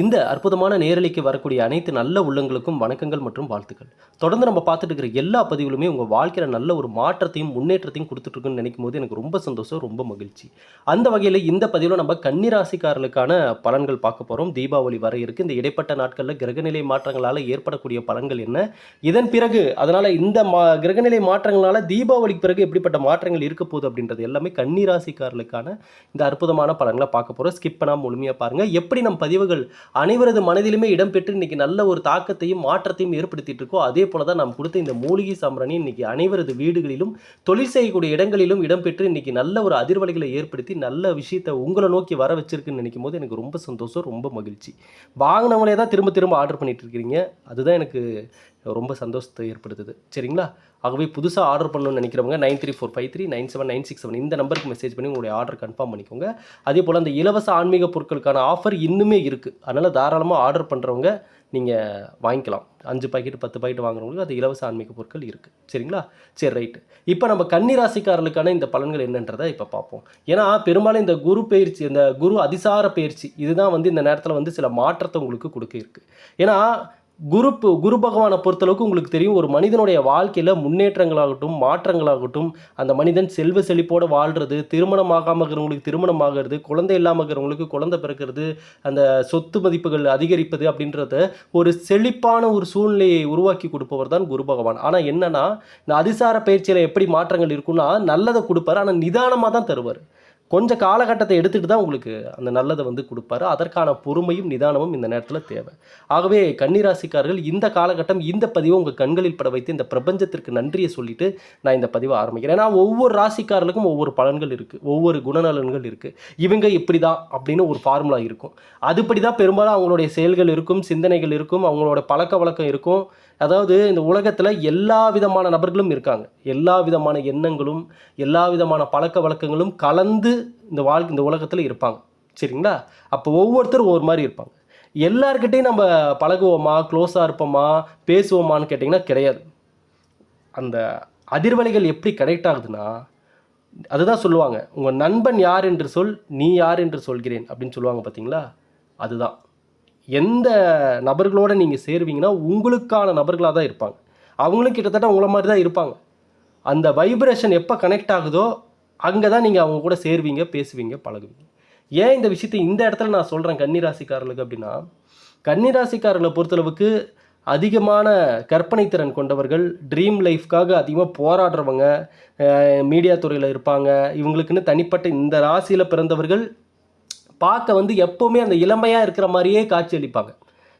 இந்த அற்புதமான நேரலைக்கு வரக்கூடிய அனைத்து நல்ல உள்ளங்களுக்கும் வணக்கங்கள் மற்றும் வாழ்த்துக்கள். தொடர்ந்து நம்ம பார்த்துட்டு இருக்கிற எல்லா பதிவுகளுமே உங்கள் வாழ்க்கையில் நல்ல ஒரு மாற்றத்தையும் முன்னேற்றத்தையும் கொடுத்துட்ருக்குன்னு நினைக்கும் போது எனக்கு ரொம்ப சந்தோஷம் ரொம்ப மகிழ்ச்சி. அந்த வகையில் இந்த பதிவில் நம்ம கன்னிராசிக்காரர்களுக்கான பலன்கள் பார்க்க போகிறோம் தீபாவளி வர இருக்குது இந்த இடைப்பட்ட நாட்களில் கிரகநிலை மாற்றங்களால் ஏற்படக்கூடிய பலன்கள் என்ன? இதன் பிறகு அதனால் இந்த மா கிரகநிலை மாற்றங்களால் தீபாவளிக்கு பிறகு எப்படிப்பட்ட மாற்றங்கள் இருக்க போகுது அப்படின்றது எல்லாமே கன்னிராசிக்காரர்களுக்கான இந்த அற்புதமான பலன்களை பார்க்க போகிறோம் ஸ்கிப் பண்ணாமல் முழுமையாக பாருங்கள் எப்படி நம் பதிவுகள் அனைவரது மனதிலுமே இடம்பெற்று இன்னைக்கு நல்ல ஒரு தாக்கத்தையும் மாற்றத்தையும் ஏற்படுத்திட்டு இருக்கோ அதே போல தான் நாம் கொடுத்த இந்த மூலிகை சாம்பிராணி இன்னைக்கு அனைவரது வீடுகளிலும் தொழில் செய்யக்கூடிய இடங்களிலும் இடம்பெற்று இன்னைக்கு நல்ல ஒரு அதிர்வலைகளை ஏற்படுத்தி நல்ல விஷயத்தை உங்களை நோக்கி வர வச்சிருக்குன்னு நினைக்கும் போது எனக்கு ரொம்ப சந்தோஷம் ரொம்ப மகிழ்ச்சி. வாங்கினவங்களே தான் திரும்ப திரும்ப ஆர்டர் பண்ணிட்டு இருக்கிறீங்க. அதுதான் எனக்கு ரொம்ப சந்தோஷத்தை ஏற்படுத்துது. சரிங்களா? ஆகவே புதுசாக ஆர்டர் பண்ணணும்னு நினைக்கிறவங்க nine three four five three nine seven nine six seven இந்த நம்பருக்கு மெசேஜ் பண்ணி உங்களுடைய ஆர்டர் கன்ஃபார்ம் பண்ணிக்கோங்க. அதே போல் அந்த இலவச ஆன்மீக பொருட்களுக்கான ஆஃபர் இன்னுமே இருக்குது அதனால் தாராளமாக ஆர்டர் பண்ணுறவங்க நீங்கள் வாங்கிக்கலாம். அஞ்சு பாக்கெட் பத்து பாக்கெட் வாங்குறவங்களுக்கு அது இலவச ஆன்மீக பொருட்கள் இருக்குது சரிங்களா? சரி ரைட்டு இப்போ நம்ம கன்னிராசிக்காரர்களுக்கான இந்த பலன்கள் என்னன்றதை இப்போ பார்ப்போம். ஏன்னா பெரும்பாலும் இந்த குரு பயிற்சி இந்த குரு அதிசார பயிற்சி இதுதான் வந்து இந்த நேரத்தில் வந்து சில மாற்றத்தை உங்களுக்கு கொடுக்க இருக்குது ஏன்னா குரு குரு பகவானை பொறுத்தளவுக்கு உங்களுக்கு தெரியும் ஒரு மனிதனுடைய வாழ்க்கையில் முன்னேற்றங்களாகட்டும் மாற்றங்களாகட்டும் அந்த மனிதன் செல்வ செழிப்போடு வாழ்கிறது திருமணம் ஆகாமல் இருக்கிறவங்களுக்கு திருமணம் ஆகிறது குழந்தை இல்லாமல் இருக்கிறவங்களுக்கு குழந்தை பிறக்கிறது அந்த சொத்து மதிப்புகள் அதிகரிப்பது அப்படின்றத ஒரு செழிப்பான ஒரு சூழ்நிலையை உருவாக்கி கொடுப்பவர் தான் குரு பகவான். ஆனால் என்னென்னா இந்த அதிசார பயிற்சியில் எப்படி மாற்றங்கள் இருக்குன்னா நல்லதை கொடுப்பாரு ஆனால் நிதானமாக தான் தருவார். கொஞ்சம் காலகட்டத்தை எடுத்துகிட்டு தான் உங்களுக்கு அந்த நல்லதை வந்து கொடுப்பாரு. அதற்கான பொறுமையும் நிதானமும் இந்த நேரத்தில் தேவை. ஆகவே கன்னிராசிக்காரர்கள் இந்த காலகட்டம் இந்த பதிவை உங்கள் கண்களில் பட வைத்து இந்த பிரபஞ்சத்திற்கு நன்றியை சொல்லிட்டு நான் இந்த பதிவை ஆரம்பிக்கிறேன். ஏன்னா ஒவ்வொரு ராசிக்காரர்களுக்கும் ஒவ்வொரு பலன்கள் இருக்குது ஒவ்வொரு குணநலன்கள் இருக்குது இவங்க இப்படி தான் அப்படின்னு ஒரு ஃபார்முலா இருக்கும். அதுபடி தான் பெரும்பாலும் அவங்களுடைய செயல்கள் இருக்கும் சிந்தனைகள் இருக்கும் அவங்களோட பழக்க வழக்கம் இருக்கும். அதாவது இந்த உலகத்தில் எல்லா விதமான நபர்களும் இருக்காங்க. எல்லா விதமான எண்ணங்களும் எல்லா விதமான பழக்க வழக்கங்களும் கலந்து இந்த வாழ்க்கை இந்த உலகத்தில் இருப்பாங்க. சரிங்களா? அப்போ ஒவ்வொருத்தரும் ஒவ்வொரு மாதிரி இருப்பாங்க. எல்லார்கிட்டையும் நம்ம பழகுவோமா க்ளோஸாக இருப்போமா பேசுவோமான்னு கேட்டிங்கன்னா கிடையாது. அந்த அதிர்வலைகள் எப்படி கனெக்ட் ஆகுதுன்னா அதுதான் சொல்லுவாங்க. உங்கள் நண்பன் யார் என்று சொல் நீ யார் என்று சொல்கிறேன் அப்படின்னு சொல்லுவாங்க பார்த்தீங்களா அதுதான். எந்த நபர்களோட நீங்கள் சேருவீங்கன்னா உங்களுக்கான நபர்களாக தான் இருப்பாங்க. அவங்களும் கிட்டத்தட்ட உங்களை மாதிரி தான் இருப்பாங்க. அந்த வைப்ரேஷன் எப்போ கனெக்ட் ஆகுதோ அங்கே தான் நீங்கள் அவங்க கூட சேருவீங்க பேசுவீங்க பழகுவீங்க. ஏன் இந்த விஷயத்தை இந்த இடத்துல நான் சொல்கிறேன் கன்னிராசிக்காரர்களுக்கு அப்படின்னா கன்னிராசிக்காரர்களை பொறுத்தளவுக்கு அதிகமான கற்பனை திறன் கொண்டவர்கள் ட்ரீம் லைஃப்காக அதிகமாக போராடுறவங்க மீடியா துறையில் இருப்பாங்க. இவங்களுக்குன்னு தனிப்பட்ட இந்த ராசியில் பிறந்தவர்கள் பார்க்க வந்து எப்போவுமே அந்த இளமையாக இருக்கிற மாதிரியே காட்சி அளிப்பாங்க.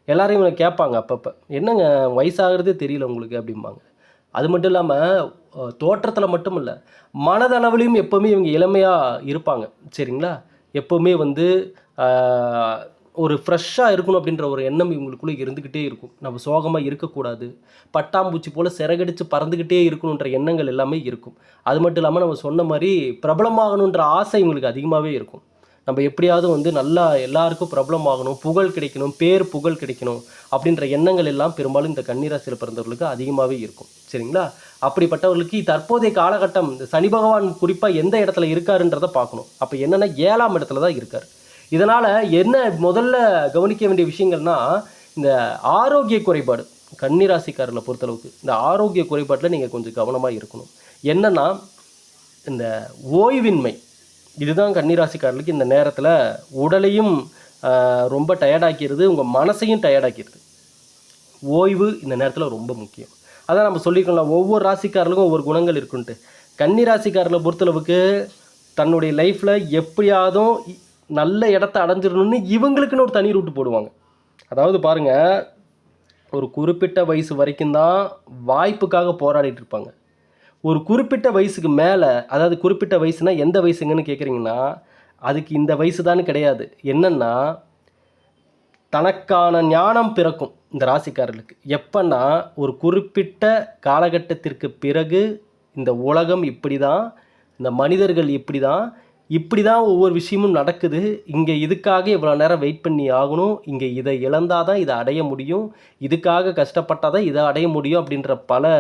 எல்லாரும் இவங்க கேட்பாங்க அப்பப்போ என்னங்க வயசாகிறதே தெரியல உங்களுக்கு? அப்படிம்பாங்க. அது மட்டும் இல்லாமல் தோற்றத்தில் மட்டும் இல்லை மனதளவுலையும் எப்போவுமே இவங்க இளமையாக இருப்பாங்க. சரிங்களா? எப்போவுமே வந்து ஒரு ஃப்ரெஷ்ஷாக இருக்கணும் அப்படின்ற ஒரு எண்ணம் இவங்களுக்குள்ளே இருந்துக்கிட்டே இருக்கும். நம்ம சோகமாக இருக்கக்கூடாது. பட்டாம்பூச்சி போல் சிறகடிச்சு பறந்துக்கிட்டே இருக்கணுன்ற எண்ணங்கள் எல்லாமே இருக்கும். அது மட்டும் இல்லாமல் நம்ம சொன்ன மாதிரி பிரபலமாகணுன்ற ஆசை இவங்களுக்கு அதிகமாகவே இருக்கும். நம்ம எப்படியாவது வந்து நல்லா எல்லாருக்கும் பிரபலமாகணும் புகழ் கிடைக்கணும் பேர் புகழ் கிடைக்கணும் அப்படின்ற எண்ணங்கள் எல்லாம் பெரும்பாலும் இந்த கன்னிராசியில் பிறந்தவர்களுக்கு அதிகமாகவே இருக்கும். சரிங்களா? அப்படிப்பட்டவர்களுக்கு தற்போதைய காலகட்டம் இந்த சனி பகவான் குறிப்பாக எந்த இடத்துல இருக்காருன்றதை பார்க்கணும். அப்போ என்னென்னா ஏழாம் இடத்துல தான் இருக்கார். இதனால் என்ன முதல்ல கவனிக்க வேண்டிய விஷயங்கள்னா இந்த ஆரோக்கிய குறைபாடு கன்னிராசிக்காரர்களை பொறுத்தளவுக்கு இந்த ஆரோக்கிய குறைபாட்டில் நீங்கள் கொஞ்சம் கவனமாக இருக்கணும். என்னென்னா இந்த ஓய்வின்மை இதுதான் கன்னிராசிக்காரர்களுக்கு இந்த நேரத்தில் உடலையும் ரொம்ப டயர்டாக்கிறது உங்கள் மனசையும் டயர்டாக்கிறது ஓய்வு இந்த நேரத்தில் ரொம்ப முக்கியம். அதான் நம்ம சொல்லிக்கலாம் ஒவ்வொரு ராசிக்காரர்களுக்கும் ஒவ்வொரு குணங்கள் இருக்குன்ட்டு. கன்னி ராசிக்காரர்களை பொறுத்தளவுக்கு தன்னுடைய லைஃப்பில் எப்படியாவதும் நல்ல இடத்த அடைஞ்சிடணும்னு இவங்களுக்குன்னு ஒரு தனி ரூட்டு போடுவாங்க. அதாவது பாருங்கள் ஒரு குறிப்பிட்ட வயசு வரைக்கும் தான் வாய்ப்புக்காக போராடிட்டு இருப்பாங்க. ஒரு குறிப்பிட்ட வயசுக்கு மேலே அதாவது குறிப்பிட்ட வயசுனா எந்த வயசுங்கன்னு கேட்குறீங்கன்னா அதுக்கு இந்த வயசு தான் கிடையாது. என்னென்னா தனக்கான ஞானம் பிறக்கும் இந்த ராசிக்காரர்களுக்கு. எப்பன்னா ஒரு குறிப்பிட்ட காலகட்டத்திற்கு பிறகு இந்த உலகம் இப்படி தான் இந்த மனிதர்கள் இப்படி தான் இப்படி தான் ஒவ்வொரு விஷயமும் நடக்குது. இங்கே இதுக்காக இவ்வளோ நேரம் வெயிட் பண்ணி ஆகணும். இங்கே இதை இழந்தால் தான் இதை அடைய முடியும். இதுக்காக கஷ்டப்பட்டால் தான் இதை அடைய முடியும் அப்படின்ற பல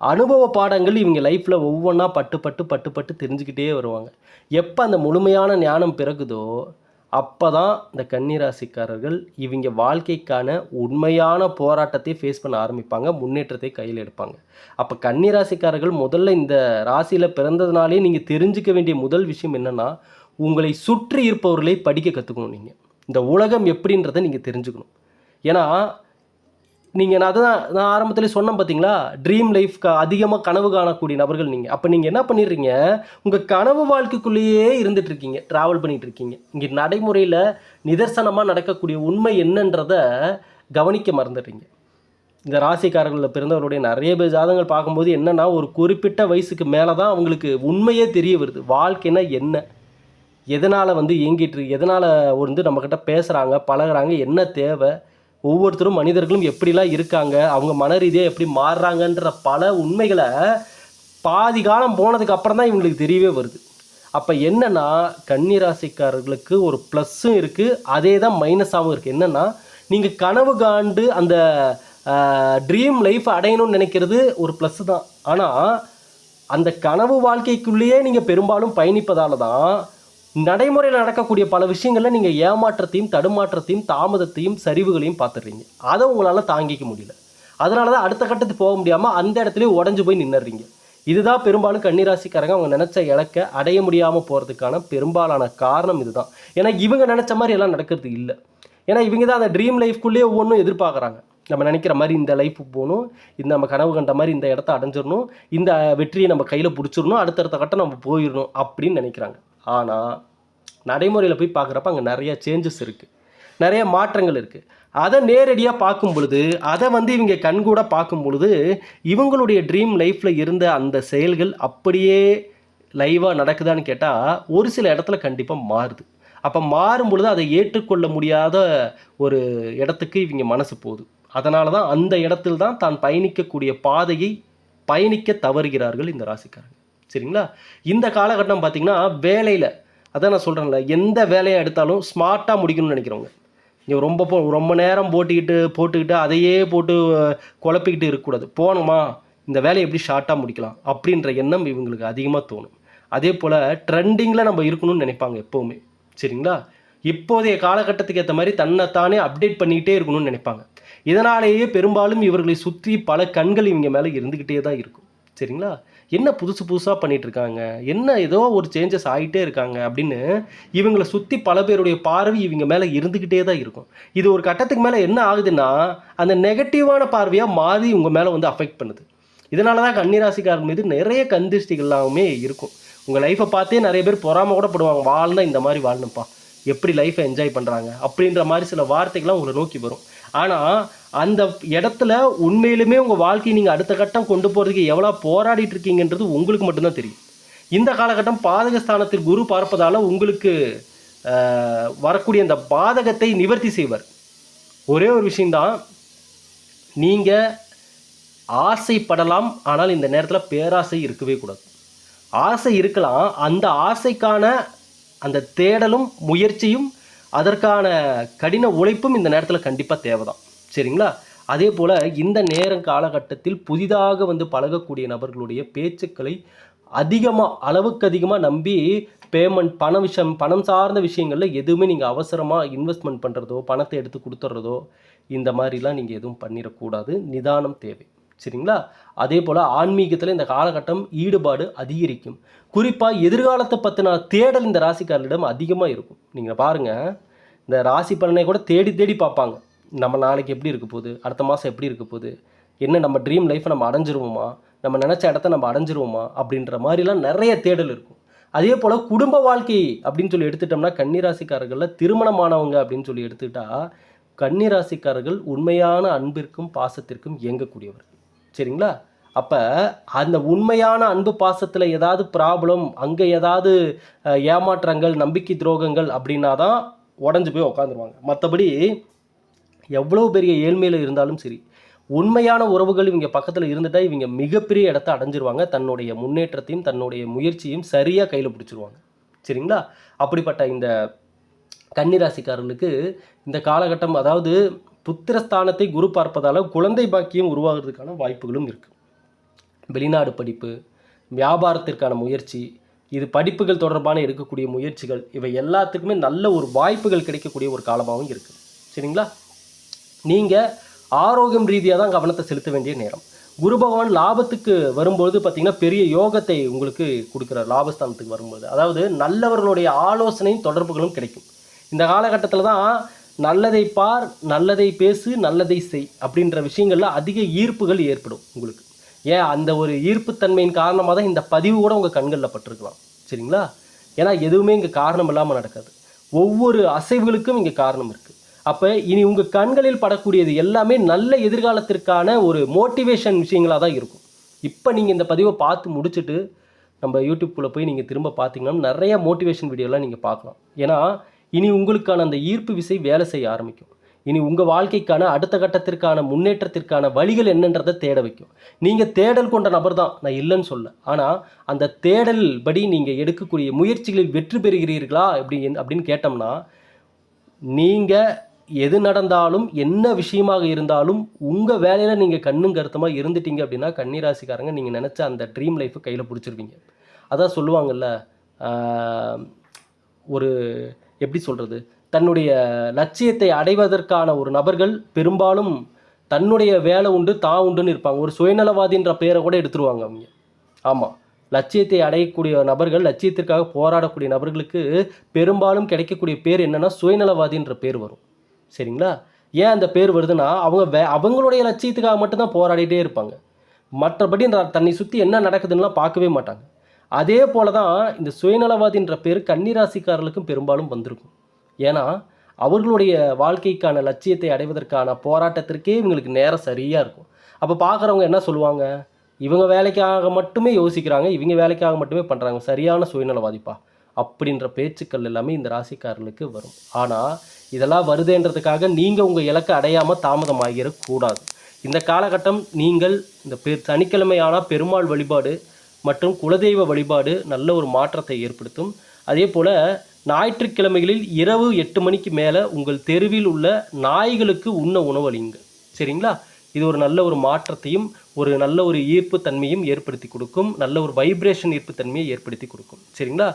அனுபவ பாடங்கள் இவங்க லைஃப்பில் ஒவ்வொன்றா பட்டு பட்டு பட்டு பட்டு தெரிஞ்சுக்கிட்டே வருவாங்க. எப்போ அந்த முழுமையான ஞானம் பிறகுதோ அப்போ தான் இந்த கன்னிராசிக்காரர்கள் இவங்க வாழ்க்கைக்கான உண்மையான போராட்டத்தை ஃபேஸ் பண்ண ஆரம்பிப்பாங்க முன்னேற்றத்தை கையில் எடுப்பாங்க. அப்போ கன்னிராசிக்காரர்கள் முதல்ல இந்த ராசியில் பிறந்ததுனாலே நீங்கள் தெரிஞ்சுக்க வேண்டிய முதல் விஷயம் என்னென்னா உங்களை சுற்றி இருப்பவர்களை படிக்க கற்றுக்கணும் நீங்கள் இந்த உலகம் எப்படின்றத நீங்கள் தெரிஞ்சுக்கணும். ஏன்னா நீங்கள் நான் அதான் நான் ஆரம்பத்தில் சொன்னேன் பார்த்தீங்களா ட்ரீம் லைஃப் அதிகமாக கனவு காணக்கூடிய நபர்கள் நீங்கள் அப்போ நீங்கள் என்ன பண்ணிடுறீங்க உங்கள் கனவு வாழ்க்கைக்குள்ளேயே இருந்துட்டு இருக்கீங்க ட்ராவல் பண்ணிகிட்ருக்கீங்க இருக்கீங்க இங்கே நடைமுறையில் நிதர்சனமாக நடக்கக்கூடிய உண்மை என்னன்றதை கவனிக்க மறந்துடுறீங்க இந்த ராசிக்காரர்களில் பிறந்தவருடைய நிறைய பேர் ஜாதகங்கள் பார்க்கும்போது என்னென்னா ஒரு குறிப்பிட்ட வயசுக்கு மேலே தான் அவங்களுக்கு உண்மையே தெரிய வருது. வாழ்க்கைன்னா என்ன? எதனால் வந்து இயங்கிட்டு எதனால் வந்து நம்மக்கிட்ட பேசுகிறாங்க பழகுறாங்க? என்ன தேவை? ஒவ்வொருத்தரும் மனிதர்களும் எப்படிலாம் இருக்காங்க அவங்க மன ரீதியாக எப்படி மாறுறாங்கன்ற பல உண்மைகளை பாதி காலம் போனதுக்கு அப்புறம் தான் இவங்களுக்கு தெரியவே வருது. அப்போ என்னென்னா கன்னிராசிக்காரர்களுக்கு ஒரு ப்ளஸ்ஸும் இருக்குது அதே தான் மைனஸாகவும் இருக்குது என்னென்னா நீங்கள் கனவு காண்டு அந்த ட்ரீம் லைஃப் அடையணும்னு நினைக்கிறது ஒரு ப்ளஸ்ஸு தான். ஆனால் அந்த கனவு வாழ்க்கைக்குள்ளேயே நீங்கள் பெரும்பாலும் பயணிப்பதால் தான் நடைமுறையில் நடக்கக்கூடிய பல விஷயங்களில் நீங்கள் ஏமாற்றத்தையும் தடுமாற்றத்தையும் தாமதத்தையும் சரிவுகளையும் பார்த்துடுறீங்க. அதை உங்களால் தாங்கிக்க முடியல. அதனால தான் அடுத்த கட்டத்துக்கு போக முடியாமல் அந்த இடத்துலையும் உடஞ்சு போய் நின்றுறீங்க இதுதான் பெரும்பாலும் கன்னிராசிக்காரங்க அவங்க நினச்ச இலக்க அடைய முடியாமல் போகிறதுக்கான பெரும்பாலான காரணம் இதுதான். ஏன்னா இவங்க நினச்ச மாதிரி எல்லாம் நடக்கிறது இல்லை. ஏன்னா இவங்க தான் அந்த ட்ரீம் லைஃப்குள்ளேயே ஒவ்வொன்றும் எதிர்பார்க்குறாங்க. நம்ம நினைக்கிற மாதிரி இந்த லைஃபுக்கு போகணும் இந்த நம்ம கனவு கண்ட மாதிரி இந்த இடத்த அடைஞ்சிடணும் இந்த வெற்றியை நம்ம கையில் பிடிச்சிடணும் அடுத்தடுத்த கட்டம் நம்ம போயிடணும் அப்படின்னு நினைக்கிறாங்க. ஆனால் நடைமுறையில் போய் பார்க்குறப்ப அங்கே நிறைய சேஞ்சஸ் இருக்குது நிறைய மாற்றங்கள் இருக்குது அதை நேரடியாக பார்க்கும் பொழுது அதை வந்து இவங்க கண்கூட பார்க்கும் பொழுது இவங்களுடைய ட்ரீம் லைஃப்பில் இருந்த அந்த செயல்கள் அப்படியே லைவாக நடக்குதான்னு கேட்டால் ஒரு சில இடத்துல கண்டிப்பாக மாறுது. அப்போ மாறும் பொழுது அதை ஏற்றுக்கொள்ள முடியாத ஒரு இடத்துக்கு இவங்க மனசு போகுது. அதனால தான் அந்த இடத்தில் தான் தான் பயணிக்கக்கூடிய பாதையை பயணிக்க தவறுகிறார்கள் இந்த ராசிக்காரங்க சரிங்களா? இந்த காலகட்டம் பார்த்திங்கன்னா வேலையில் அதான் நான் சொல்கிறேன்ல எந்த வேலையை எடுத்தாலும் ஸ்மார்ட்டாக முடிக்கணும்னு நினைக்கிறவங்க. இங்கே ரொம்ப போ ரொம்ப நேரம் போட்டுக்கிட்டு போட்டுக்கிட்டு அதையே போட்டு குழப்பிக்கிட்டு இருக்கக்கூடாது. போனோமா இந்த வேலையை எப்படி ஷார்ட்டாக முடிக்கலாம்? அப்படின்ற எண்ணம் இவங்களுக்கு அதிகமாக தோணும். அதே போல் ட்ரெண்டிங்கில் நம்ம இருக்கணும்னு நினைப்பாங்க எப்போவுமே. சரிங்களா? இப்போதைய காலகட்டத்துக்கு ஏற்ற மாதிரி தன்னைத்தானே அப்டேட் பண்ணிக்கிட்டே இருக்கணும்னு நினைப்பாங்க. இதனாலேயே பெரும்பாலும் இவர்களை சுற்றி பல கண்கள் இவங்க மேலே இருந்துக்கிட்டே தான் இருக்கும். சரிங்களா? என்ன புதுசு புதுசாக பண்ணிகிட்ருக்காங்க இருக்காங்க என்ன ஏதோ ஒரு சேஞ்சஸ் ஆகிட்டே இருக்காங்க அப்படின்னு இவங்களை சுற்றி பல பேருடைய பார்வை இவங்க மேலே இருந்துக்கிட்டே தான் இருக்கும். இது ஒரு கட்டத்துக்கு மேலே என்ன ஆகுதுன்னா அந்த நெகட்டிவான பார்வையாக மாறி உங்கள் மேலே வந்து அஃபெக்ட் பண்ணுது. இதனால தான் கன்னிராசிக்காரர் மீது நிறைய கந்திஷ்டிகள் இருக்கும். உங்கள் லைஃப்பை பார்த்தே நிறைய பேர் பொறாமல் கூட படுவாங்க. வாழ்ந்தால் இந்த மாதிரி வாழணும்ப்பா. எப்படி லைஃப்பை என்ஜாய் பண்ணுறாங்க அப்படின்ற மாதிரி சில வார்த்தைகள்லாம் உங்களை நோக்கி வரும். ஆனால் அந்த இடத்துல உண்மையிலுமே உங்கள் வாழ்க்கையை நீங்கள் அடுத்த கட்டம் கொண்டு போகிறதுக்கு எவ்வளோ போராடிட்டு இருக்கீங்கன்றது உங்களுக்கு மட்டும்தான் தெரியும். இந்த காலகட்டம் பாதகஸ்தானத்தில் குரு பார்ப்பதால் உங்களுக்கு வரக்கூடிய அந்த பாதகத்தை நிவர்த்தி செய்வார். ஒரே ஒரு விஷயந்தான் நீங்கள் ஆசைப்படலாம் ஆனால் இந்த நேரத்தில் பேராசை இருக்கவே கூடாது. ஆசை இருக்கலாம் அந்த ஆசைக்கான அந்த தேடலும் முயற்சியும் அதற்கான கடின உழைப்பும் இந்த நேரத்தில் கண்டிப்பாக தேவைதான். சரிங்களா? அதே போல் இந்த நேர காலகட்டத்தில் புதிதாக வந்து பழகக்கூடிய நபர்களுடைய பேச்சுக்களை அதிகமாக அளவுக்கு அதிகமாக நம்பி பேமெண்ட் பண விஷயம் பணம் சார்ந்த விஷயங்களில் எதுவுமே நீங்கள் அவசரமாக இன்வெஸ்ட்மெண்ட் பண்ணுறதோ பணத்தை எடுத்து கொடுத்துட்றதோ இந்த மாதிரிலாம் நீங்கள் எதுவும் பண்ணிடக்கூடாது. நிதானம் தேவை. சரிங்களா? அதே போல் ஆன்மீகத்தில் இந்த காலகட்டம் ஈடுபாடு அதிகரிக்கும். குறிப்பாக எதிர்காலத்தை பற்றின தேடல் இந்த ராசிக்காரர்களிடம் அதிகமாக இருக்கும். நீங்கள் பாருங்கள் இந்த ராசி பலனை கூட தேடி தேடி பார்ப்பாங்க. நம்ம நாளைக்கு எப்படி இருக்க போகுது? அடுத்த மாதம் எப்படி இருக்க போகுது? என்ன நம்ம ட்ரீம் லைஃப்பை நம்ம அடைஞ்சிருவோமா? நம்ம நினச்ச இடத்த நம்ம அடைஞ்சிருவோமா? அப்படின்ற மாதிரிலாம் நிறைய தேடல் இருக்கும். அதே போல் குடும்ப வாழ்க்கை அப்படின்னு சொல்லி எடுத்துட்டோம்னா கன்னிராசிக்காரர்களில் திருமணமானவங்க அப்படின்னு சொல்லி எடுத்துக்கிட்டால் கன்னிராசிக்காரர்கள் உண்மையான அன்பிற்கும் பாசத்திற்கும் இயங்கக்கூடியவர். சரிங்களா? அப்போ அந்த உண்மையான அன்பு பாசத்தில் ஏதாவது ப்ராப்ளம் அங்கே ஏதாவது ஏமாற்றங்கள் நம்பிக்கை துரோகங்கள் அப்படின்னா தான் உடஞ்சி போய் உக்காந்துருவாங்க. மற்றபடி எவ்வளோ பெரிய ஏழ்மையில் இருந்தாலும் சரி உண்மையான உறவுகள் இவங்க பக்கத்தில் இருந்துட்டால் இவங்க மிகப்பெரிய இடத்த அடைஞ்சிருவாங்க. தன்னுடைய முன்னேற்றத்தையும் தன்னுடைய முயற்சியும் சரியாக கையில் பிடிச்சிருவாங்க. சரிங்களா? அப்படிப்பட்ட இந்த கன்னிராசிக்காரர்களுக்கு இந்த காலகட்டம் அதாவது புத்திரஸ்தானத்தை குரு பார்ப்பதால் குழந்தை பாக்கியம் உருவாகிறதுக்கான வாய்ப்புகளும் இருக்குது வெளிநாடு படிப்பு வியாபாரத்திற்கான முயற்சி இது படிப்புகள் தொடர்பான எடுக்கக்கூடிய முயற்சிகள் இவை எல்லாத்துக்குமே நல்ல ஒரு வாய்ப்புகள் கிடைக்கக்கூடிய ஒரு காலமாகவும் இருக்குது சரிங்களா? நீங்கள் ஆரோக்கியம் ரீதியாக தான் கவனத்தை செலுத்த வேண்டிய நேரம். குரு பகவான் லாபத்துக்கு வரும்பொழுது பார்த்திங்கன்னா பெரிய யோகத்தை உங்களுக்கு கொடுக்குறார் லாபஸ்தானத்துக்கு வரும்போது அதாவது நல்லவர்களுடைய ஆலோசனையும் தொடர்புகளும் கிடைக்கும். இந்த காலகட்டத்தில் தான் நல்லதை பார் நல்லதை பேசு நல்லதை செய் அப்படின்ற விஷயங்களில் அதிக ஈர்ப்புகள் ஏற்படும் உங்களுக்கு. ஏன்? அந்த ஒரு ஈர்ப்புத்தன்மையின் காரணமாக தான் இந்த பதிவு கூட உங்கள் கண்களில் பட்டிருக்கலாம். சரிங்களா? ஏன்னா எதுவுமே இங்கே காரணம் இல்லாமல் நடக்காது. ஒவ்வொரு அசைவுகளுக்கும் இங்கே காரணம் இருக்குது அப்போ இனி உங்கள் கண்களில் படக்கூடியது எல்லாமே நல்ல எதிர்காலத்திற்கான ஒரு மோட்டிவேஷன் விஷயங்களாக தான் இருக்கும். இப்போ நீங்கள் இந்த பதிவை பார்த்து முடிச்சுட்டு நம்ம யூடியூப்குள்ளே போய் நீங்கள் திரும்ப பார்த்தீங்கன்னா நிறைய மோட்டிவேஷன் வீடியோலாம் நீங்கள் பார்க்கலாம். ஏன்னா இனி உங்களுக்கான அந்த ஈர்ப்பு விசை வேலை செய்ய ஆரம்பிக்கும். இனி உங்கள் வாழ்க்கைக்கான அடுத்த கட்டத்திற்கான முன்னேற்றத்திற்கான வழிகள் என்னன்றதை தேட வைக்கும். நீங்கள் தேடல் கொண்ட நபர் தான் நான் இல்லைன்னு சொல்ல. ஆனால் அந்த தேடல் படி நீங்கள் எடுக்கக்கூடிய முயற்சிகளில் வெற்றி பெறுகிறீர்களா அப்படி அப்படின்னு கேட்டோம்னா நீங்கள் எது நடந்தாலும் என்ன விஷயமாக இருந்தாலும் உங்கள் வேலையில் நீங்கள் கண்ணும் கருத்தமாக இருந்துட்டீங்க அப்படின்னா கன்னிராசிக்காரங்க நீங்கள் நினச்ச அந்த ட்ரீம் லைஃப்பை கையில் பிடிச்சிருவீங்க. அதான் சொல்லுவாங்கல்ல ஒரு எப்படி சொல்கிறது தன்னுடைய லட்சியத்தை அடைவதற்கான ஒரு நபர்கள் பெரும்பாலும் தன்னுடைய வேலை உண்டு தான் உண்டுன்னு இருப்பாங்க. ஒரு சுயநலவாதின்ற பேரை கூட எடுத்துருவாங்க அவங்க. ஆமாம் லட்சியத்தை அடையக்கூடிய நபர்கள் லட்சியத்திற்காக போராடக்கூடிய நபர்களுக்கு பெரும்பாலும் கிடைக்கக்கூடிய பேர் என்னென்னா சுயநலவாதின்ற பேர் வரும். சரிங்களா? ஏன் அந்த பேர் வருதுன்னா அவங்க வே அவங்களுடைய லட்சியத்துக்காக மட்டும்தான் போராடிட்டே இருப்பாங்க. மற்றபடி தன்னை சுற்றி என்ன நடக்குதுன்னுலாம் பார்க்கவே மாட்டாங்க. அதே போல தான் இந்த சுயநலவாதின்ற பேர் கன்னிராசிக்காரர்களுக்கும் பெரும்பாலும் வந்திருக்கும். ஏன்னா அவர்களுடைய வாழ்க்கைக்கான லட்சியத்தை அடைவதற்கான போராட்டத்திற்கே இவங்களுக்கு நேரம் சரியாக இருக்கும். அப்போ பார்க்குறவங்க என்ன சொல்லுவாங்க? இவங்க வேலைக்காக மட்டுமே யோசிக்கிறாங்க இவங்க வேலைக்காக மட்டுமே பண்ணுறாங்க சரியான சுயநலவாதிப்பா. அப்படின்ற பேச்சுக்கள் எல்லாமே இந்த ராசிக்காரர்களுக்கு வரும். ஆனால் இதெல்லாம் வருதுன்றதுக்காக நீங்கள் உங்கள் இலக்கை அடையாமல் தாமதமாகிடக்கூடாது இந்த காலகட்டம் நீங்கள் இந்த பெ சனிக்கிழமையான பெருமாள் வழிபாடு மற்றும் குலதெய்வ வழிபாடு நல்ல ஒரு மாற்றத்தை ஏற்படுத்தும். அதே போல் ஞாயிற்றுக்கிழமைகளில் இரவு எட்டு மணிக்கு மேலே உங்கள் தெருவில் உள்ள நாய்களுக்கு உண்ண உணவளிங்க சரிங்களா? இது ஒரு நல்ல ஒரு மாற்றத்தையும் ஒரு நல்ல ஒரு ஈர்ப்பு தன்மையும் ஏற்படுத்தி கொடுக்கும். நல்ல ஒரு வைப்ரேஷன் ஈர்ப்பு தன்மையை ஏற்படுத்தி கொடுக்கும். சரிங்களா?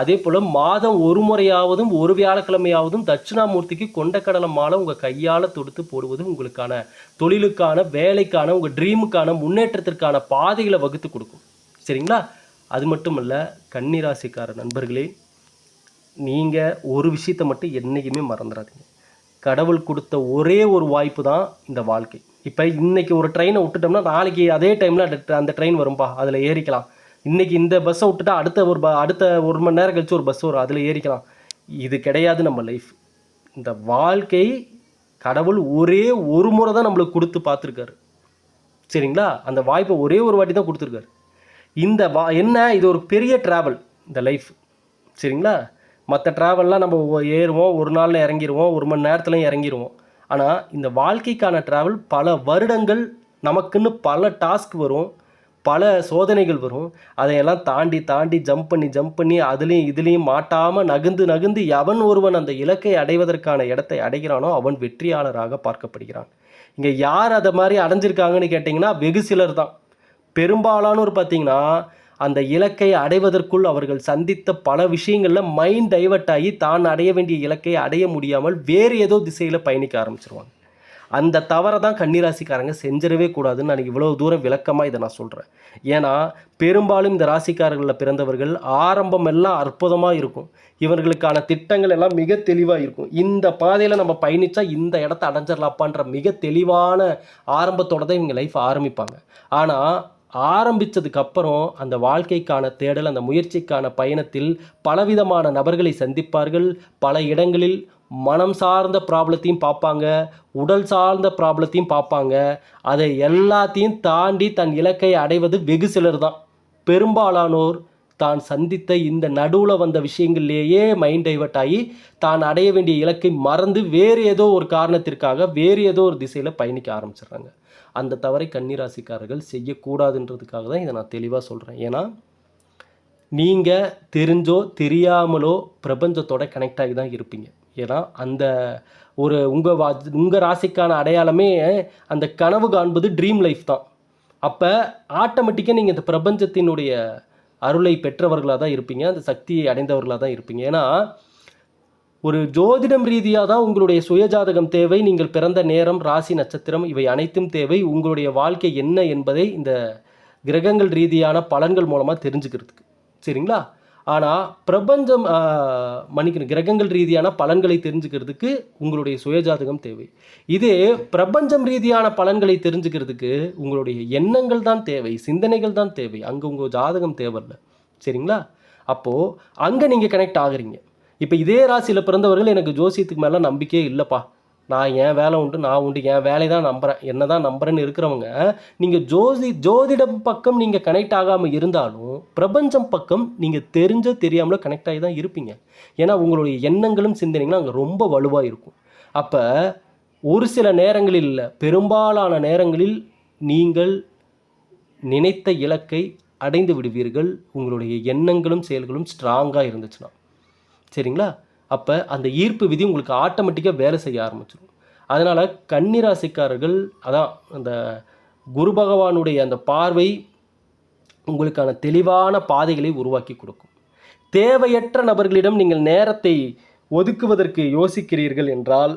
அதே போல் மாதம் ஒரு முறையாவதும் ஒரு வியாழக்கிழமையாவதும் தட்சிணாமூர்த்திக்கு கொண்டக்கடலை மாலை உங்கள் கையால் தொடுத்து போடுவது உங்களுக்கான தொழிலுக்கான வேலைக்கான உங்கள் ட்ரீமுக்கான முன்னேற்றத்திற்கான பாதைகளை வகுத்து கொடுக்கும். சரிங்களா? அது மட்டும் இல்லை கன்னிராசிக்கார நண்பர்களே நீங்கள் ஒரு விஷயத்தை மட்டும் என்றைக்குமே மறந்துடாதீங்க கடவுள் கொடுத்த ஒரே ஒரு வாய்ப்பு தான் இந்த வாழ்க்கை. இப்போ இன்றைக்கி ஒரு ட்ரெயினை விட்டுட்டோம்னா நாளைக்கு அதே டைமில் அந்த ட்ரெயின் வரும்பா அதில் ஏறிக்கலாம். இன்றைக்கி இந்த பஸ்ஸை விட்டுட்டா அடுத்த ஒரு ப அடுத்த ஒரு மணி நேரம் கழிச்சு ஒரு பஸ் வரும் அதில் ஏறிக்கலாம். இது கிடையாது நம்ம லைஃப் இந்த வாழ்க்கை கடவுள் ஒரே ஒரு முறை தான் நம்மளுக்கு கொடுத்து பார்த்துருக்காரு. சரிங்களா? அந்த வாய்ப்பை ஒரே ஒரு வாட்டி தான் கொடுத்துருக்காரு. இந்த வா என்ன இது ஒரு பெரிய ட்ராவல் இந்த லைஃப் சரிங்களா? மற்ற ட்ராவல்லாம் நம்ம ஏறுவோம் ஒரு நாளில் இறங்கிடுவோம் ஒரு மணி நேரத்துலையும் இறங்கிடுவோம் ஆனால் இந்த வாழ்க்கைக்கான ட்ராவல் பல வருடங்கள் நமக்குன்னு பல டாஸ்க் வரும் பல சோதனைகள் வரும். அதையெல்லாம் தாண்டி தாண்டி ஜம்ப் பண்ணி ஜம்ப் பண்ணி அதுலேயும் இதுலேயும் மாட்டாமல் நகுந்து நகுந்து எவன் ஒருவன் அந்த இலக்கை அடைவதற்கான இடத்தை அடைகிறானோ அவன் வெற்றியாளராக பார்க்கப்படுகிறான். இங்கே யார் அதை மாதிரி அடைஞ்சிருக்காங்கன்னு கேட்டிங்கன்னா வெகு சிலர் தான். பெரும்பாலானோர் பார்த்திங்கன்னா அந்த இலக்கை அடைவதற்குள் அவர்கள் சந்தித்த பல விஷயங்களில் மைண்ட் டைவர்ட் ஆகி தான் அடைய வேண்டிய இலக்கை அடைய முடியாமல் வேறு ஏதோ திசையில் பயணிக்க ஆரம்பிச்சிருவாங்க. அந்த தவறை தான் கன்னிராசிக்காரங்க செஞ்சிடவே கூடாதுன்னு நான் இவ்வளோ தூரம் விளக்கமாக இதை நான் சொல்கிறேன் ஏன்னா பெரும்பாலும் இந்த ராசிக்காரர்களில் பிறந்தவர்கள் ஆரம்பம் எல்லாம் அற்புதமாக இருக்கும். இவர்களுக்கான திட்டங்கள் எல்லாம் மிக தெளிவாக இருக்கும். இந்த பாதையில் நம்ம பயணித்தா இந்த இடத்த அடைஞ்சிடலாப்பான்ற மிக தெளிவான ஆரம்பத்தோட தான் இவங்க லைஃப் ஆரம்பிப்பாங்க. ஆனால் ஆரம்பித்ததுக்கு அப்புறம் அந்த வாழ்க்கைக்கான தேடல் அந்த முயற்சிக்கான பயணத்தில் பலவிதமான நபர்களை சந்திப்பார்கள். பல இடங்களில் மனம் சார்ந்த ப்ராப்ளத்தையும் பார்ப்பாங்க உடல் சார்ந்த ப்ராப்ளத்தையும் பார்ப்பாங்க. அதை எல்லாத்தையும் தாண்டி தன் இலக்கை அடைவது வெகு சிலர் தான் பெரும்பாலானோர் தான் சந்தித்த இந்த நடுவில் வந்த விஷயங்கள்லேயே மைண்ட் டைவர்ட் ஆகி தான் அடைய வேண்டிய இலக்கை மறந்து வேறு ஏதோ ஒரு காரணத்திற்காக வேறு ஏதோ ஒரு திசையில் பயணிக்க ஆரம்பிச்சிடுறாங்க. அந்த தவறை கன்னிராசிக்காரர்கள் செய்யக்கூடாதுன்றதுக்காக தான் இதை நான் தெளிவாக சொல்கிறேன் ஏன்னா நீங்கள் தெரிஞ்சோ தெரியாமலோ பிரபஞ்சத்தோட கனெக்ட் ஆகி தான் இருப்பீங்க. ஏன்னா அந்த ஒரு உங்கள் வா உங்கள் ராசிக்கான அடையாளமே அந்த கனவு காண்பது ட்ரீம் லைஃப் தான். அப்போ ஆட்டோமேட்டிக்காக நீங்கள் இந்த பிரபஞ்சத்தினுடைய அருளை பெற்றவர்களாக தான் இருப்பீங்க அந்த சக்தியை அடைந்தவர்களாக தான் இருப்பீங்க. ஏன்னா ஒரு ஜோதிடம் ரீதியாக தான் உங்களுடைய சுயஜாதகம் தேவை நீங்கள் பிறந்த நேரம் ராசி நட்சத்திரம் இவை அனைத்தும் தேவை. உங்களுடைய வாழ்க்கை என்ன என்பதை இந்த கிரகங்கள் ரீதியான பலன்கள் மூலமாக தெரிஞ்சுக்கிறதுக்கு. சரிங்களா? ஆனால் பிரபஞ்சம் மன்னிக்கணும் கிரகங்கள் ரீதியான பலன்களை தெரிஞ்சுக்கிறதுக்கு உங்களுடைய சுயஜாதகம் தேவை. இதே பிரபஞ்சம் ரீதியான பலன்களை தெரிஞ்சுக்கிறதுக்கு உங்களுடைய எண்ணங்கள் தான் தேவை சிந்தனைகள் தான் தேவை. அங்கே உங்கள் ஜாதகம் தேவையில்ல. சரிங்களா? அப்போது அங்கே நீங்கள் கனெக்ட் ஆகுறீங்க. இப்போ இதே ராசியில் பிறந்தவர்கள் எனக்கு ஜோசியத்துக்கு மேலே நம்பிக்கையே இல்லைப்பா. நான் என் வேலை உண்டு நான் உண்டு என் வேலையை தான் நம்புகிறேன் என்ன தான் நம்புறேன்னு இருக்கிறவங்க நீங்கள் ஜோதி ஜோதிடம் பக்கம் நீங்கள் கனெக்ட் ஆகாமல் இருந்தாலும் பிரபஞ்சம் பக்கம் நீங்கள் தெரிஞ்சோ தெரியாமலோ கனெக்ட் ஆகி தான் இருப்பீங்க. ஏன்னா உங்களுடைய எண்ணங்களும் சிந்தனைகளும் அங்கே ரொம்ப வலுவாக இருக்கும். அப்போ ஒரு சில நேரங்களில் இல்லை பெரும்பாலான நேரங்களில் நீங்கள் நினைத்த இலக்கை அடைந்து விடுவீர்கள். உங்களுடைய எண்ணங்களும் செயல்களும் ஸ்ட்ராங்காக இருந்துச்சுன்னா. சரிங்களா? அப்போ அந்த ஈர்ப்பு விதி உங்களுக்கு ஆட்டோமேட்டிக்காக வேலை செய்ய ஆரம்பிச்சிடும் அதனால் கன்னிராசிக்காரர்கள் அதான் அந்த குரு பகவானுடைய அந்த பார்வை உங்களுக்கான தெளிவான பாதைகளை உருவாக்கி கொடுக்கும். தேவையற்ற நபர்களிடம் நீங்கள் நேரத்தை ஒதுக்குவதற்கு யோசிக்கிறீர்கள் என்றால்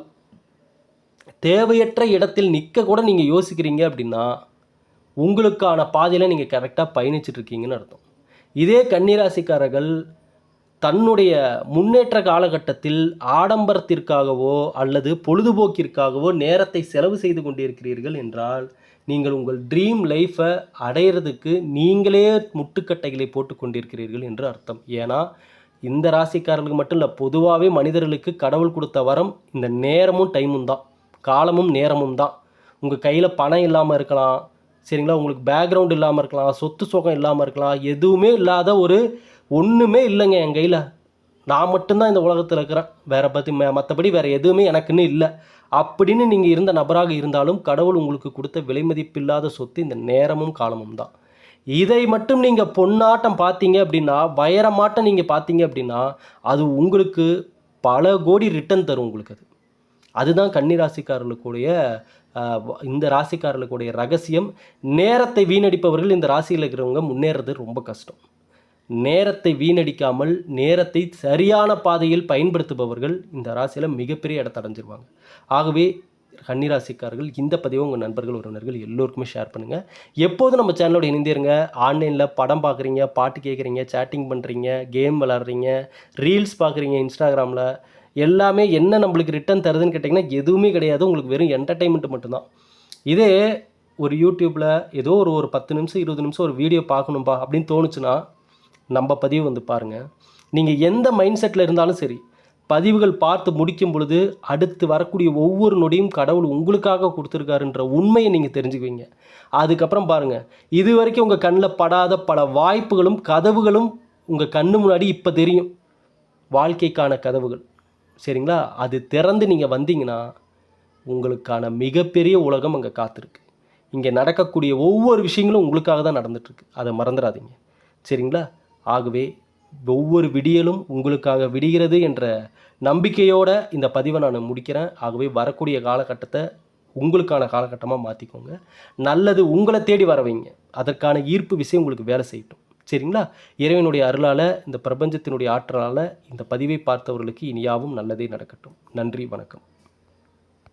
தேவையற்ற இடத்தில் நிற்க கூட நீங்கள் யோசிக்கிறீங்க அப்படின்னா உங்களுக்கான பாதையில் நீங்கள் கரெக்டாக பயணிச்சுட்டு இருக்கீங்கன்னு அர்த்தம். இதே கன்னிராசிக்காரர்கள் தன்னுடைய முன்னேற்ற காலகட்டத்தில் ஆடம்பரத்திற்காகவோ அல்லது பொழுதுபோக்கிற்காகவோ நேரத்தை செலவு செய்து கொண்டிருக்கிறீர்கள் என்றால் நீங்கள் உங்கள் ட்ரீம் லைஃப்பை அடையிறதுக்கு நீங்களே முட்டுக்கட்டைகளை போட்டு கொண்டிருக்கிறீர்கள் என்று அர்த்தம். ஏன்னா இந்த ராசிக்காரர்களுக்கு மட்டும் இல்லை பொதுவாகவே மனிதர்களுக்கு கடவுள் கொடுத்த வரம் இந்த நேரமும் டைமும் தான். காலமும் நேரமும் தான். உங்கள் கையில் பணம் இல்லாமல் இருக்கலாம் சரிங்களா? உங்களுக்கு பேக்ரவுண்ட் இல்லாமல் இருக்கலாம் சொத்து சுகம் இல்லாமல் இருக்கலாம் எதுவுமே இல்லாத ஒரு ஒன்றுமே இல்லைங்க என் கையில். நான் மட்டும்தான் இந்த உலகத்தில் இருக்கிறேன். வேற பற்றி மற்றபடி வேறு எதுவுமே எனக்குன்னு இல்லை. அப்படின்னு நீங்கள் இருந்த நபராக இருந்தாலும் கடவுள் உங்களுக்கு கொடுத்த விலைமதிப்பில்லாத சொத்து இந்த நேரமும் காலமும் தான். இதை மட்டும் நீங்கள் பொன்னாட்டம் பார்த்தீங்க அப்படின்னா வயரமாட்டம் நீங்கள் பார்த்தீங்க அப்படின்னா அது உங்களுக்கு பல கோடி ரிட்டர்ன் தரும் உங்களுக்கு அது. அதுதான் கன்னி ராசிக்காரர்களுக்குடைய இந்த ராசிக்காரர்களுக்குடைய ரகசியம். நேரத்தை வீணடிப்பவர்கள் இந்த ராசியில் இருக்கிறவங்க முன்னேறது ரொம்ப கஷ்டம். நேரத்தை வீணடிக்காமல் நேரத்தை சரியான பாதையில் பயன்படுத்துபவர்கள் இந்த ராசியில் மிகப்பெரிய இடத்த அடைஞ்சிருவாங்க. ஆகவே கன்னிராசிக்காரர்கள் இந்த பதிவை உங்கள் நண்பர்கள் உறவினர்கள் எல்லோருக்குமே ஷேர் பண்ணுங்கள் எப்போதும் நம்ம சேனலோட இணைந்திருங்க. ஆன்லைனில் படம் பார்க்குறீங்க பாட்டு கேட்குறீங்க சேட்டிங் பண்ணுறீங்க கேம் விளாட்றீங்க ரீல்ஸ் பார்க்குறீங்க இன்ஸ்டாகிராமில் எல்லாமே என்ன நம்மளுக்கு ரிட்டர்ன் தருதுன்னு கேட்டிங்கன்னா எதுவுமே கிடையாது. உங்களுக்கு வெறும் என்டர்டைன்மெண்ட் மட்டும்தான். இதே ஒரு யூடியூப்பில் ஏதோ ஒரு ஒரு பத்து நிமிஷம் இருபது நிமிஷம் ஒரு வீடியோ பார்க்கணும்பா அப்படின்னு தோணுச்சுன்னா நம்ம பதிவு வந்து பாருங்கள் நீங்கள் எந்த மைண்ட் செட்டில் இருந்தாலும் சரி பதிவுகள் பார்த்து முடிக்கும் பொழுது அடுத்து வரக்கூடிய ஒவ்வொரு நொடியும் கடவுள் உங்களுக்காக கொடுத்துருக்காருன்ற உண்மையை நீங்கள் தெரிஞ்சுக்குவீங்க. அதுக்கப்புறம் பாருங்கள் இது வரைக்கும் உங்கள் கண்ணில் படாத பல வாய்ப்புகளும் கதவுகளும் உங்கள் கண்ணு முன்னாடி இப்போ தெரியும். வாழ்க்கைக்கான கதவுகள். சரிங்களா? அது திறந்து நீங்கள் வந்தீங்கன்னா உங்களுக்கான மிகப்பெரிய உலகம் அங்கே காத்திருக்கு. இங்கே நடக்கக்கூடிய ஒவ்வொரு விஷயங்களும் உங்களுக்காக தான் நடந்துட்டுருக்கு அதை மறந்துடாதீங்க. சரிங்களா? ஆகவே ஒவ்வொரு விடியலும் உங்களுக்காக விடுகிறது என்ற நம்பிக்கையோட இந்த பதிவை நான் முடிக்கிறேன். ஆகவே வரக்கூடிய காலகட்டத்தை உங்களுக்கான காலகட்டமாக மாற்றிக்கோங்க நல்லது உங்களை தேடி வர வைங்க அதற்கான ஈர்ப்பு விஷயம் உங்களுக்கு வேலை செய்யட்டும். சரிங்களா? இறைவனுடைய அருளால் இந்த பிரபஞ்சத்தினுடைய ஆற்றலால் இந்த பதிவை பார்த்தவர்களுக்கு இனியாவும் நல்லதே நடக்கட்டும். நன்றி வணக்கம்.